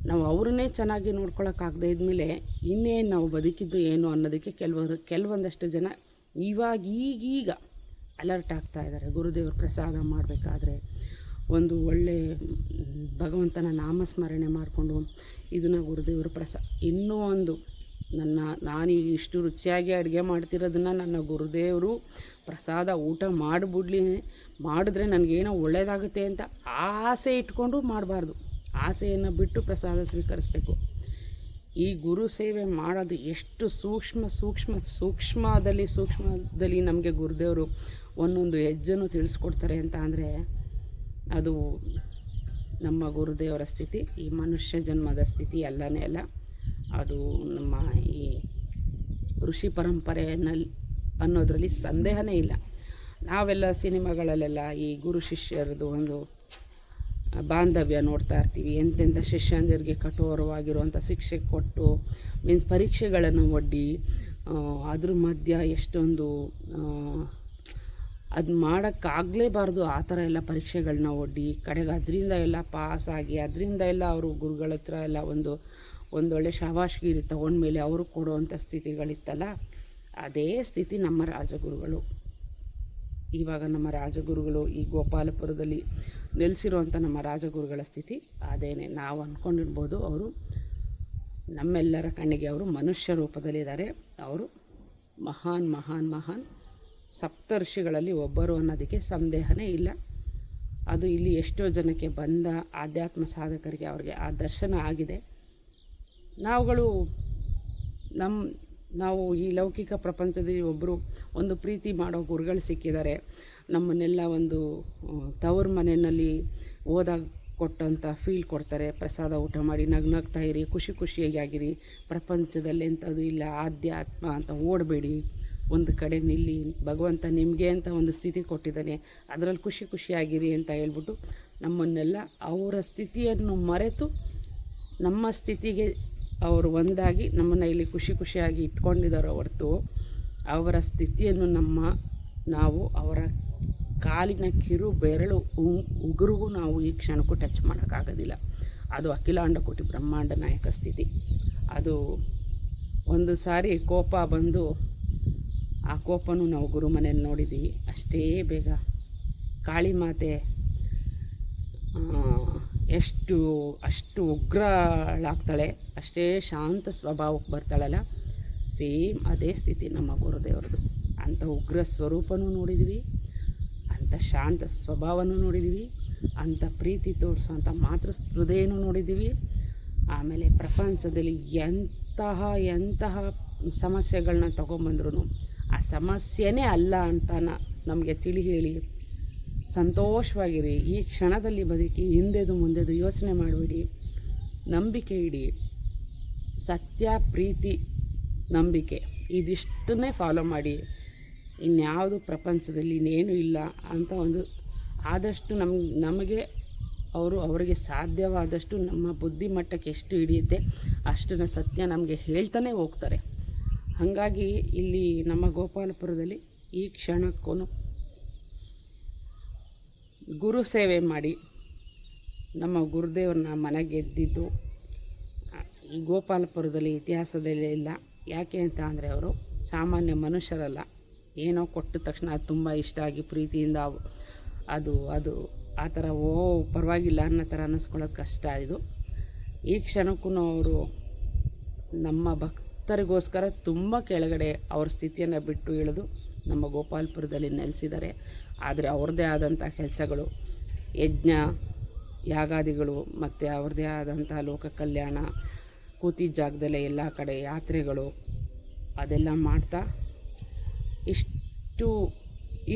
ನಾವು ಅವ್ರನ್ನೇ ಚೆನ್ನಾಗಿ ನೋಡ್ಕೊಳಕ್ಕಾಗದೇ ಇದ್ಮೇಲೆ ಇನ್ನೇನು ನಾವು ಬದುಕಿದ್ದು ಏನು ಅನ್ನೋದಕ್ಕೆ ಕೆಲವರು, ಕೆಲವೊಂದಷ್ಟು ಜನ ಇವಾಗ ಈಗೀಗ ಅಲರ್ಟ್ ಆಗ್ತಾ ಇದ್ದಾರೆ. ಗುರುದೇವ್ರ ಪ್ರಸಾದ ಮಾಡಬೇಕಾದ್ರೆ ಒಂದು ಒಳ್ಳೆ ಭಗವಂತನ ನಾಮಸ್ಮರಣೆ ಮಾಡಿಕೊಂಡು ಇದನ್ನು ಗುರುದೇವ್ರ ಪ್ರಸಾದ ಇನ್ನೂ ಒಂದು ನನ್ನ ನಾನೀಗ ಇಷ್ಟು ರುಚಿಯಾಗಿ ಅಡುಗೆ ಮಾಡ್ತಿರೋದನ್ನು ನನ್ನ ಗುರುದೇವರು ಪ್ರಸಾದ ಊಟ ಮಾಡಿಬಿಡ್ಲಿ, ಮಾಡಿದ್ರೆ ನನಗೇನೋ ಒಳ್ಳೆಯದಾಗುತ್ತೆ ಅಂತ ಆಸೆ ಇಟ್ಕೊಂಡು ಮಾಡಬಾರ್ದು. ಆಸೆಯನ್ನು ಬಿಟ್ಟು ಪ್ರಸಾದ ಸ್ವೀಕರಿಸಬೇಕು. ಈ ಗುರು ಸೇವೆ ಮಾಡೋದು ಎಷ್ಟು ಸೂಕ್ಷ್ಮ ಸೂಕ್ಷ್ಮ, ಸೂಕ್ಷ್ಮದಲ್ಲಿ ಸೂಕ್ಷ್ಮದಲ್ಲಿ ನಮಗೆ ಗುರುದೇವರು ಒಂದೊಂದು ಹೆಜ್ಜೆನೂ ತಿಳಿಸ್ಕೊಡ್ತಾರೆ ಅಂತ ಅಂದರೆ ಅದು ನಮ್ಮ ಗುರುದೇವರ ಸ್ಥಿತಿ, ಈ ಮನುಷ್ಯ ಜನ್ಮದ ಸ್ಥಿತಿ ಎಲ್ಲನೇ ಅಲ್ಲ, ಅದು ನಮ್ಮ ಈ ಋಷಿ ಪರಂಪರೆಯಲ್ಲಿ ಅನ್ನೋದರಲ್ಲಿ ಸಂದೇಹನೇ ಇಲ್ಲ. ನಾವೆಲ್ಲ ಸಿನಿಮಾಗಳಲ್ಲೆಲ್ಲ ಈ ಗುರು ಶಿಷ್ಯರದು ಒಂದು ಬಾಂಧವ್ಯ ನೋಡ್ತಾ ಇರ್ತೀವಿ. ಎಂತೆಂಥ ಶಿಷ್ಯಂದಿರಿಗೆ ಕಠೋರವಾಗಿರುವಂಥ ಶಿಕ್ಷೆ ಕೊಟ್ಟು ಮೀನ್ಸ್ ಪರೀಕ್ಷೆಗಳನ್ನು ಒಡ್ಡಿ ಅದ್ರ ಮಧ್ಯ ಎಷ್ಟೊಂದು ಅದು ಮಾಡೋಕ್ಕಾಗಲೇಬಾರ್ದು ಆ ಥರ ಎಲ್ಲ ಪರೀಕ್ಷೆಗಳನ್ನ ಒಡ್ಡಿ ಕಡೆಗೆ ಅದರಿಂದ ಎಲ್ಲ ಪಾಸ್ ಆಗಿ ಅದರಿಂದ ಎಲ್ಲ ಅವರು ಗುರುಗಳ ಹತ್ರ ಎಲ್ಲ ಒಂದು ಒಂದೊಳ್ಳೆ ಶಾಬಾಷ್ಗಿರಿ ತೊಗೊಂಡ್ಮೇಲೆ ಅವರು ಕೊಡುವಂಥ ಸ್ಥಿತಿಗಳಿತ್ತಲ್ಲ, ಅದೇ ಸ್ಥಿತಿ ನಮ್ಮ ರಾಜಗುರುಗಳು. ಇವಾಗ ನಮ್ಮ ರಾಜಗುರುಗಳು ಈ ಗೋಪಾಲಪುರದಲ್ಲಿ ನೆಲೆಸಿರುವಂಥ ನಮ್ಮ ರಾಜಗುರುಗಳ ಸ್ಥಿತಿ ಅದೇನೆ. ನಾವು ಅಂದ್ಕೊಂಡಿರ್ಬೋದು ಅವರು ನಮ್ಮೆಲ್ಲರ ಕಣ್ಣಿಗೆ ಅವರು ಮನುಷ್ಯ ರೂಪದಲ್ಲಿದ್ದಾರೆ. ಅವರು ಮಹಾನ್ ಮಹಾನ್ ಮಹಾನ್. ಸಪ್ತರ್ಷಿಗಳಲ್ಲಿ ಒಬ್ಬರು ಅನ್ನೋದಕ್ಕೆ ಸಂದೇಹನೇ ಇಲ್ಲ. ಅದು ಇಲ್ಲಿ ಎಷ್ಟೋ ಜನಕ್ಕೆ ಬಂದ ಆಧ್ಯಾತ್ಮ ಸಾಧಕರಿಗೆ ಅವ್ರಿಗೆ ಆ ದರ್ಶನ ಆಗಿದೆ. ನಾವುಗಳು ನಮ್ಮ ನಾವು ಈ ಲೌಕಿಕ ಪ್ರಪಂಚದಲ್ಲಿ ಒಬ್ಬರು ಒಂದು ಪ್ರೀತಿ ಮಾಡೋ ಗುರುಗಳು ಸಿಕ್ಕಿದ್ದಾರೆ. ನಮ್ಮನ್ನೆಲ್ಲ ಒಂದು ತವರು ಮನೆಯಲ್ಲಿ ಹೋದಾಗ ಕೊಟ್ಟಂಥ ಫೀಲ್ ಕೊಡ್ತಾರೆ. ಪ್ರಸಾದ ಊಟ ಮಾಡಿ ನಗ್ ನಗ್ತಾ ಇರಿ, ಖುಷಿ ಖುಷಿಯಾಗಿ ಆಗಿರಿ. ಪ್ರಪಂಚದಲ್ಲಿ ಎಂಥದ್ದು ಇಲ್ಲ, ಆಧ್ಯಾತ್ಮ ಅಂತ ಓಡಬೇಡಿ. ಒಂದು ಕಡೆ ನಿಲ್ಲಿ, ಭಗವಂತ ನಿಮಗೆ ಅಂತ ಒಂದು ಸ್ಥಿತಿ ಕೊಟ್ಟಿದ್ದಾನೆ. ಅದರಲ್ಲಿ ಖುಷಿ ಖುಷಿಯಾಗಿರಿ ಅಂತ ಹೇಳ್ಬಿಟ್ಟು ನಮ್ಮನ್ನೆಲ್ಲ ಅವರ ಸ್ಥಿತಿಯನ್ನು ಮರೆತು ನಮ್ಮ ಸ್ಥಿತಿಗೆ ಅವರು ಒಂದಾಗಿ ನಮ್ಮನ್ನು ಇಲ್ಲಿ ಖುಷಿ ಖುಷಿಯಾಗಿ ಇಟ್ಕೊಂಡಿದ್ದಾರೆ ಹೊರತು ಅವರ ಸ್ಥಿತಿಯನ್ನು ನಮ್ಮ ನಾವು ಅವರ ಕಾಲಿನ ಕಿರು ಬೆರಳು ಉಗುರುಗೂ ನಾವು ಈ ಕ್ಷಣಕ್ಕೂ ಟಚ್ ಮಾಡೋಕ್ಕಾಗೋದಿಲ್ಲ. ಅದು ಅಖಿಲಾಂಡ ಕೋಟಿ ಬ್ರಹ್ಮಾಂಡ ನಾಯಕ ಸ್ಥಿತಿ. ಅದು ಒಂದು ಸಾರಿ ಕೋಪ ಬಂದು ಆ ಕೋಪನೂ ನಾವು ಗುರು ಮನೇಲಿ ನೋಡಿದ್ದೀವಿ. ಅಷ್ಟೇ ಬೇಗ ಕಾಳಿ ಮಾತೆ ಎಷ್ಟು, ಅಷ್ಟು ಉಗ್ರಳಾಗ್ತಾಳೆ, ಅಷ್ಟೇ ಶಾಂತ ಸ್ವಭಾವಕ್ಕೆ ಬರ್ತಾಳಲ್ಲ. ಸೇಮ್ ಅದೇ ಸ್ಥಿತಿ ನಮ್ಮ ಗುರುದೇವ್ರದ್ದು. ಅಂಥ ಉಗ್ರ ಸ್ವರೂಪನೂ ನೋಡಿದ್ದೀವಿ, ಅಂಥ ಶಾಂತ ಸ್ವಭಾವನೂ ನೋಡಿದ್ದೀವಿ, ಅಂಥ ಪ್ರೀತಿ ತೋರಿಸೋಂಥ ಮಾತೃ ಹೃದಯನೂ ನೋಡಿದ್ದೀವಿ. ಆಮೇಲೆ ಪ್ರಪಂಚದಲ್ಲಿ ಎಂತಹ ಎಂತಹ ಸಮಸ್ಯೆಗಳನ್ನ ತೊಗೊಂಬಂದ್ರೂ ಸಮಸ್ಯೆನೇ ಅಲ್ಲ ಅಂತ ನಮಗೆ ತಿಳಿ ಹೇಳಿ. ಸಂತೋಷವಾಗಿರಿ. ಈ ಕ್ಷಣದಲ್ಲಿ ಬದುಕಿ ಹಿಂದೆದು ಮುಂದೆದು ಯೋಚನೆ ಮಾಡಬೇಡಿ ನಂಬಿಕೆ ಇಡಿ. ಸತ್ಯ, ಪ್ರೀತಿ, ನಂಬಿಕೆ ಇದಿಷ್ಟನ್ನೇ ಫಾಲೋ ಮಾಡಿ. ಇನ್ಯಾವುದು ಪ್ರಪಂಚದಲ್ಲಿ ಇನ್ನೇನು ಇಲ್ಲ ಅಂತ ಒಂದು ಆದಷ್ಟು ನಮ್, ನಮಗೆ ಅವರು ಅವರಿಗೆ ಸಾಧ್ಯವಾದಷ್ಟು ನಮ್ಮ ಬುದ್ಧಿಮಟ್ಟಕ್ಕೆ ಎಷ್ಟು ಹಿಡಿಯುತ್ತೆ ಅಷ್ಟನ್ನು ಸತ್ಯ ನಮಗೆ ಹೇಳ್ತಾನೆ ಹೋಗ್ತಾರೆ. ಹಾಗಾಗಿ ಇಲ್ಲಿ ನಮ್ಮ ಗೋಪಾಲಪುರದಲ್ಲಿ ಈ ಕ್ಷಣಕ್ಕೂ ಗುರು ಸೇವೆ ಮಾಡಿ ನಮ್ಮ ಗುರುದೇವ್ರನ್ನ ಮನೆಗೆದ್ದಿದ್ದು ಈ ಗೋಪಾಲಪುರದಲ್ಲಿ ಇತಿಹಾಸದಲ್ಲಿ ಇಲ್ಲ. ಯಾಕೆ ಅಂತ ಅಂದರೆ ಅವರು ಸಾಮಾನ್ಯ ಮನುಷ್ಯರಲ್ಲ. ಏನೋ ಕೊಟ್ಟ ತಕ್ಷಣ ಅದು ತುಂಬ ಇಷ್ಟ ಆಗಿ ಪ್ರೀತಿಯಿಂದ ಅದು ಅದು, ಆ ಥರ, ಓ, ಪರವಾಗಿಲ್ಲ ಅನ್ನೋ ಥರ ಅನ್ನಿಸ್ಕೊಳ್ಳೋದು ಕಷ್ಟ ಇದು. ಈ ಕ್ಷಣಕ್ಕೂ ಅವರು ನಮ್ಮ ಭಕ್ತರಿಗೋಸ್ಕರ ತುಂಬ ಕೆಳಗಡೆ ಅವ್ರ ಸ್ಥಿತಿಯನ್ನು ಬಿಟ್ಟು ಇಳಿದು ನಮ್ಮ ಗೋಪಾಲ್ಪುರದಲ್ಲಿ ನೆಲೆಸಿದ್ದಾರೆ. ಆದರೆ ಅವ್ರದ್ದೇ ಆದಂಥ ಕೆಲಸಗಳು, ಯಜ್ಞ, ಯಾಗಾದಿಗಳು ಮತ್ತು ಅವ್ರದ್ದೇ ಆದಂಥ ಲೋಕ ಕಲ್ಯಾಣ ಕೂತಿದ್ದ ಜಾಗದಲ್ಲೇ ಎಲ್ಲ ಕಡೆ ಯಾತ್ರೆಗಳು, ಅದೆಲ್ಲ ಮಾಡ್ತಾ ಇಷ್ಟು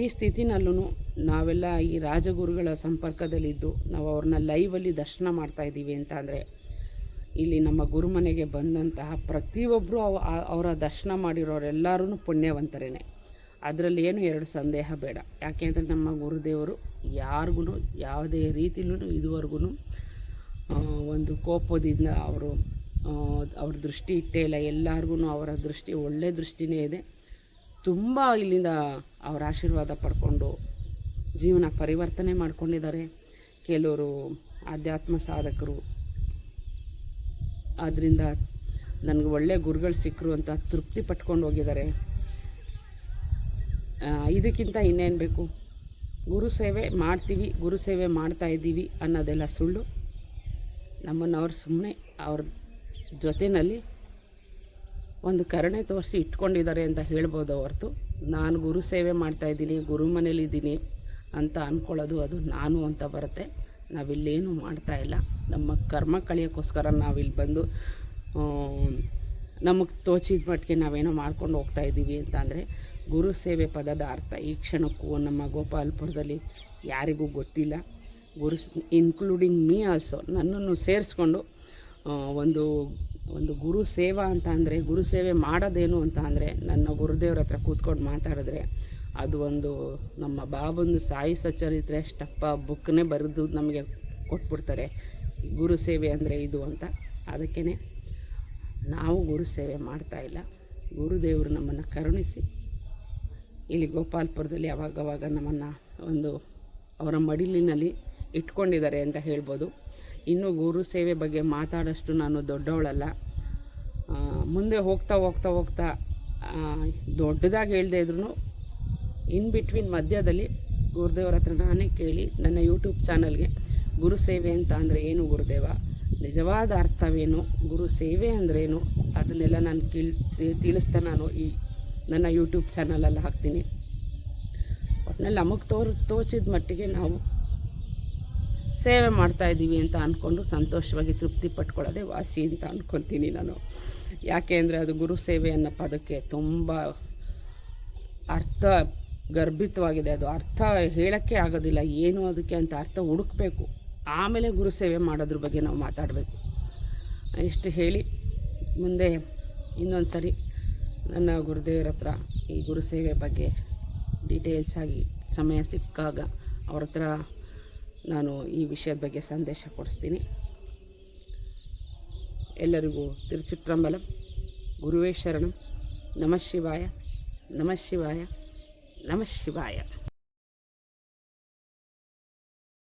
ಈ ಸ್ಥಿತಿನಲ್ಲೂ ನಾವೆಲ್ಲ ಈ ರಾಜಗುರುಗಳ ಸಂಪರ್ಕದಲ್ಲಿದ್ದು ನಾವು ಅವ್ರನ್ನ ಲೈವಲ್ಲಿ ದರ್ಶನ ಮಾಡ್ತಾ ಇದ್ದೀವಿ ಅಂತ ಅಂದರೆ ಇಲ್ಲಿ ನಮ್ಮ ಗುರುಮನೆಗೆ ಬಂದಂತಹ ಪ್ರತಿಯೊಬ್ಬರು ಅವ ಅವರ ದರ್ಶನ ಮಾಡಿರೋರೆಲ್ಲರೂ ಪುಣ್ಯವಂತರೇ ಅದರಲ್ಲಿ ಏನು ಎರಡು ಸಂದೇಹ ಬೇಡ. ಯಾಕೆಂದರೆ ನಮ್ಮ ಗುರುದೇವರು ಯಾರಿಗೂ ಯಾವುದೇ ರೀತಿಲೂ ಇದುವರೆಗೂ ಒಂದು ಕೋಪದಿಂದ ಅವರು ಅವ್ರ ದೃಷ್ಟಿ ಇಟ್ಟೇ ಇಲ್ಲ. ಎಲ್ಲರಿಗೂ ಅವರ ದೃಷ್ಟಿ ಒಳ್ಳೆ ದೃಷ್ಟಿನೇ ಇದೆ. ತುಂಬ ಇಲ್ಲಿಂದ ಅವರ ಆಶೀರ್ವಾದ ಪಡ್ಕೊಂಡು ಜೀವನ ಪರಿವರ್ತನೆ ಮಾಡ್ಕೊಂಡಿದ್ದಾರೆ. ಕೆಲವರು ಆಧ್ಯಾತ್ಮ ಸಾಧಕರು ಆದ್ದರಿಂದ ನನಗೆ ಒಳ್ಳೆಯ ಗುರುಗಳು ಸಿಕ್ಕರು ಅಂತ ತೃಪ್ತಿ ಪಟ್ಕೊಂಡು ಹೋಗಿದ್ದಾರೆ. ಇದಕ್ಕಿಂತ ಇನ್ನೇನು ಬೇಕು? ಗುರು ಸೇವೆ ಮಾಡ್ತೀವಿ, ಗುರು ಸೇವೆ ಮಾಡ್ತಾ ಇದ್ದೀವಿ ಅನ್ನೋದೆಲ್ಲ ಸುಳ್ಳು. ನಮ್ಮನ್ನು ಅವ್ರು ಸುಮ್ಮನೆ ಅವ್ರ ಜೊತೆಯಲ್ಲಿ ಒಂದು ಕರುಣೆ ತೋರಿಸಿ ಇಟ್ಕೊಂಡಿದ್ದಾರೆ ಅಂತ ಹೇಳ್ಬೋದು ಹೊರತು. ನಾನು ಗುರು ಸೇವೆ ಮಾಡ್ತಾಯಿದ್ದೀನಿ ಗುರು ಮನೇಲಿದ್ದೀನಿ ಅಂತ ಅಂದ್ಕೊಳ್ಳೋದು ಅದು ನಾನು ಅಂತ ಬರುತ್ತೆ. ನಾವಿಲ್ಲೇನು ಮಾಡ್ತಾ ಇಲ್ಲ. ನಮ್ಮ ಕರ್ಮ ಕಳಿಯೋಕ್ಕೋಸ್ಕರ ನಾವಿಲ್ಲಿ ಬಂದು ನಮಗೆ ತೋಚಿದ ಮಟ್ಟಿಗೆ ನಾವೇನೋ ಮಾಡ್ಕೊಂಡು ಹೋಗ್ತಾ ಇದ್ದೀವಿ ಅಂತ ಅಂದರೆ ಗುರು ಸೇವೆ ಪದದ ಅರ್ಥ ಈ ಕ್ಷಣಕ್ಕೂ ನಮ್ಮ ಗೋಪಾಲ್ಪುರದಲ್ಲಿ ಯಾರಿಗೂ ಗೊತ್ತಿಲ್ಲ. ಗುರು ಇನ್ಕ್ಲೂಡಿಂಗ್ ಮೀ ಆಲ್ಸೋ ನನ್ನನ್ನು ಸೇರಿಸ್ಕೊಂಡು ಒಂದು ಒಂದು ಗುರು ಸೇವಾ ಅಂತ ಅಂದರೆ, ಗುರು ಸೇವೆ ಮಾಡೋದೇನು ಅಂತ ಅಂದರೆ, ನನ್ನ ಗುರುದೇವ್ರ ಹತ್ರ ಕೂತ್ಕೊಂಡು ಮಾತಾಡಿದ್ರೆ ಅದು ಒಂದು ನಮ್ಮ ಬಾಬಂದು ಸಾಯಿ ಸಚರಿತ್ರೆ ಸ್ಟಪ್ಪ ಬುಕ್ನೇ ಬರೆದು ನಮಗೆ ಕೊಟ್ಬಿಡ್ತಾರೆ. ಗುರು ಸೇವೆ ಅಂದರೆ ಇದು ಅಂತ. ಅದಕ್ಕೇ ನಾವು ಗುರು ಸೇವೆ ಮಾಡ್ತಾ ಇಲ್ಲ. ಗುರುದೇವರು ನಮ್ಮನ್ನು ಕರುಣಿಸಿ. ಇಲ್ಲಿ ಗೋಪಾಲ್ಪುರದಲ್ಲಿ ಅವಾಗವಾಗ ನಮ್ಮನ್ನು ಒಂದು ಅವರ ಮಡಿಲಿನಲ್ಲಿ ಇಟ್ಕೊಂಡಿದ್ದಾರೆ ಅಂತ ಹೇಳ್ಬೋದು. ಇನ್ನು ಗುರು ಸೇವೆ ಬಗ್ಗೆ ಮಾತಾಡೋಷ್ಟು ನಾನು ದೊಡ್ಡವಳಲ್ಲ. ಮುಂದೆ ಹೋಗ್ತಾ ಹೋಗ್ತಾ ಹೋಗ್ತಾ ದೊಡ್ಡದಾಗಿ ಹೇಳ್ದೇ ಇದ್ರೂ ಇನ್ ಬಿಟ್ವೀನ್ ಮಧ್ಯದಲ್ಲಿ ಗುರುದೇವರ ಹತ್ರ ನಾನೇ ಕೇಳಿ ನನ್ನ ಯೂಟ್ಯೂಬ್ ಚಾನಲ್ಗೆ ಗುರು ಸೇವೆ ಅಂತ ಅಂದರೆ ಏನು ಗುರುದೇವ? ನಿಜವಾದ ಅರ್ಥವೇನು? ಗುರು ಸೇವೆ ಅಂದ್ರೇನು ಅದನ್ನೆಲ್ಲ ನಾನು ಕೇಳಿ ತಿಳಿಸ್ತಾ ನಾನು ಈ ನನ್ನ ಯೂಟ್ಯೂಬ್ ಚಾನಲಲ್ಲಿ ಹಾಕ್ತೀನಿ. ಒಟ್ಟಿನಲ್ಲಿ ನಮಗೆ ತೋರ್, ತೋಚಿದ ಮಟ್ಟಿಗೆ ನಾವು ಸೇವೆ ಮಾಡ್ತಾ ಇದ್ದೀವಿ ಅಂತ ಅಂದ್ಕೊಂಡು ಸಂತೋಷವಾಗಿ ತೃಪ್ತಿ ಪಟ್ಕೊಳ್ಳೋದೇ ವಾಸಿ ಅಂತ ಅಂದ್ಕೊತೀನಿ ನಾನು. ಯಾಕೆ ಅಂದರೆ ಅದು ಗುರು ಸೇವೆ ಅನ್ನೋ ಪದಕ್ಕೆ ತುಂಬ ಅರ್ಥ ಗರ್ಭಿತವಾಗಿದೆ. ಅದು ಅರ್ಥ ಹೇಳೋಕ್ಕೆ ಆಗೋದಿಲ್ಲ. ಏನು ಅದಕ್ಕೆ ಅಂತ ಅರ್ಥ ಹುಡುಕಬೇಕು. ಆಮೇಲೆ ಗುರು ಸೇವೆ ಮಾಡೋದ್ರ ಬಗ್ಗೆ ನಾವು ಮಾತಾಡಬೇಕು. ಇಷ್ಟು ಹೇಳಿ. ಮುಂದೆ ಇನ್ನೊಂದು ಸರಿ ನನ್ನ ಗುರುದೇವರ ಹತ್ರ ಈ ಗುರು ಸೇವೆ ಬಗ್ಗೆ ಡೀಟೇಲ್ಸ್ ಆಗಿ ಸಮಯ ಸಿಕ್ಕಾಗ ಅವ್ರ ಹತ್ರ ನಾನು ಈ ವಿಷಯದ ಬಗ್ಗೆ ಸಂದೇಶ ಕೊಡಿಸ್ತೀನಿ. ಎಲ್ಲರಿಗೂ ತಿರುಚಿಟ್ರಂಬಲಂ. ಗುರುವೇ ಶರಣಂ. ನಮಃ ಶಿವಾಯ. ನಮಃ ಶಿವಾಯ. ನಮಃ ಶಿವಾಯ